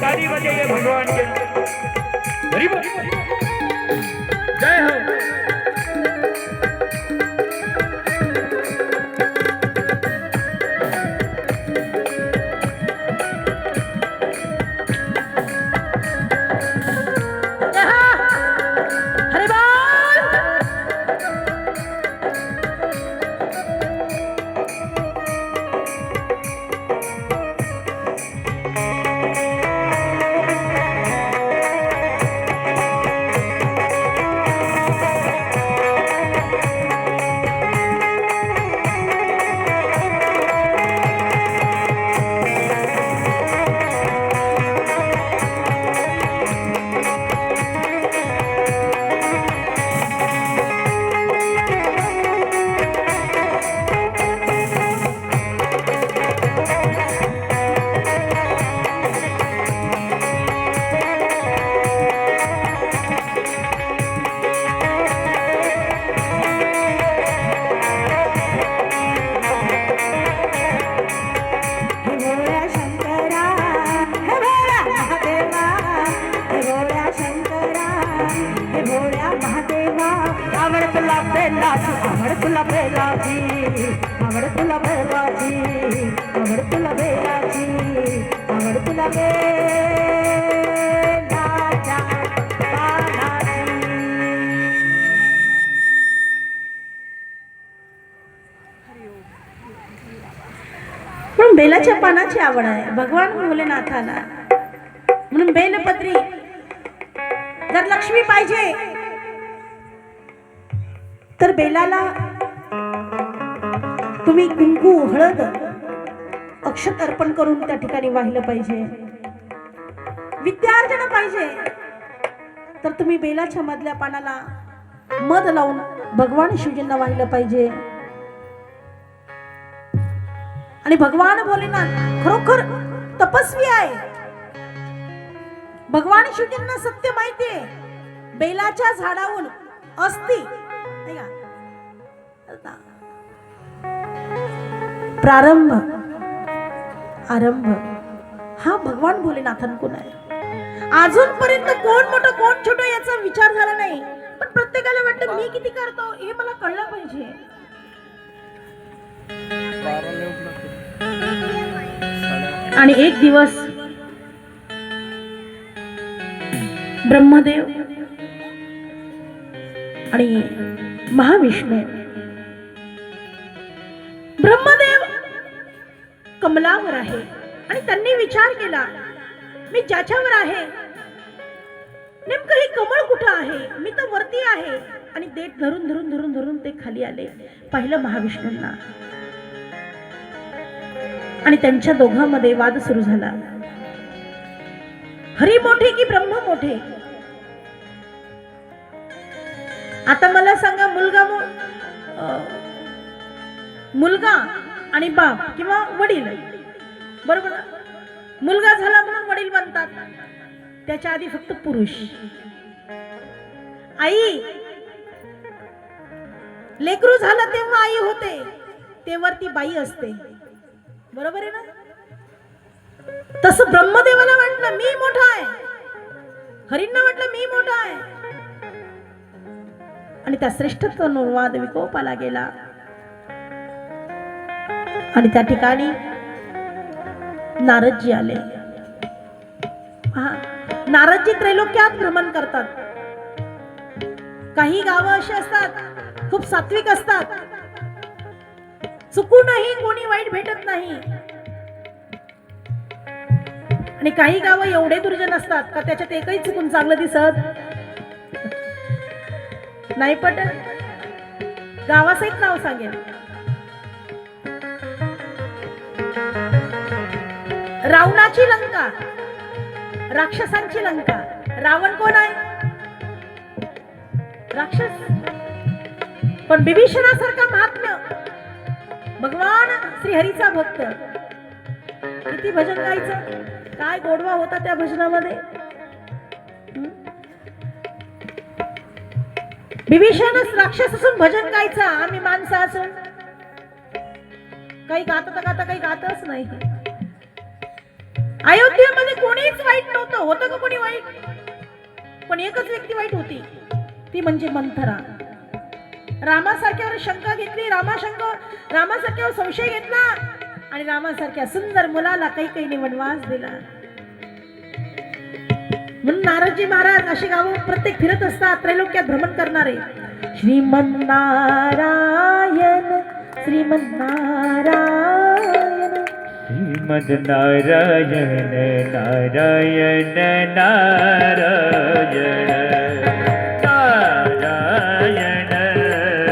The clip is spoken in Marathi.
ताली बजाइए भगवान के हरि बोल जय हो। तुला बेलाची आवड तुला बेलाची आवड तुला बेलाची आवड तुला बेलाच्या बेलाच्या पानाची आवड आहे. भगवान भोलेनाथाला. म्हणून बेलपत्री. जर लक्ष्मी पाहिजे तर बेलाला तुम्ही कुंकू हळद अक्षत अर्पण करून त्या ठिकाणी वाहिलं पाहिजे. विद्यार्जन पाहिजे. तर तुम्ही बेलाच्या मधल्या पानाला मध लावून भगवान शिवजींना वाहिलं पाहिजे. आणि भगवान भोलेनाथ खरोखर तपस्वी आहे. भगवान शिवजींना सत्य माहितीये बेलाच्या झाडावरून अस्ति प्रारंभ. आरंभ. हा भगवान भोलेनाथांकडून आहे. अजूनपर्यंत कोण मोठं कोण छोटं याचा विचार झाला नाही. पण प्रत्येकाला वाटतं मी किती करतो हे मला कळलं पाहिजे. आणि एक दिवस ब्रह्मदेव आणि महाविष्णू. ब्रह्मदेव कमलावर आहे. आणि त्यांनी विचार केला मी ज्याच्यावर आहे नेमकं हे कमळ कुठं आहे? मी तर वरती आहे. आणि देठ धरून धरून धरून धरून ते खाली आले पाहिलं महाविष्णूंना. आणि त्यांच्या दोघांमध्ये वाद सुरू झाला. हरी मोठे की ब्रह्म मोठे? आता मला सांगा मुलगा अं, मुलगा आणि बाप किंवा वडील. बरोबर? मुलगा झाला म्हणून वडील बनतात. त्याच्या आधी फक्त पुरुष. आई लेकरू झालं तेव्हा आई होते. तेव्हा ती बाई असते. बरोबर आहे ना? तसं ब्रह्मदेवाला वाटलं मी मोठा आहे. हरींना वाटलं मी मोठा आहे. आणि त्या श्रेष्ठत्व वाद विकोपाला गेला. आणि त्या ठिकाणी नारदजी आले. नारदजी त्रैलोक्यात भ्रमण करतात. काही गावं अशी असतात खूप सात्विक असतात. चुकूनही कोणी वाईट भेटत नाही. आणि काही गावं एवढे दुर्जन असतात का त्याच्यात एकही चुकून चांगलं दिसत नाही पटत. गावाचं एक नाव सांगेल रावणाची लंका. राक्षसांची लंका. रावण कोण आहे? राक्षस? पण बिभीषणासारखा महात्म्य. भगवान श्रीहरीचा भक्त. किती भजन गायचं? काय गोडवा होता त्या भजनामध्ये? हं? बिभीषणच राक्षस असून भजन गायचं. आम्ही माणसं असून. काही गात तर गाता काही गातच नाही. अयोध्येमध्ये कोणीच वाईट नव्हतं. होतं का कोणी वाईट? पण एकच व्यक्ती वाईट होती. ती म्हणजे मंथरा. रामासारख्यावर शंका घेतली. रामाशंक रामासारख्यावर संशय घेतला. आणि रामासारख्या सुंदर मुलाला काही काही वनवास दिला. म्हणून नारदजी महाराज अशी गावं प्रत्येक फिरत असतात. त्रैलोक्यात भ्रमण करणारे. श्रीमन्नारायण श्रीमन्नारायण. શ્રીમદ નારાયણ નારાયણ નારાયણ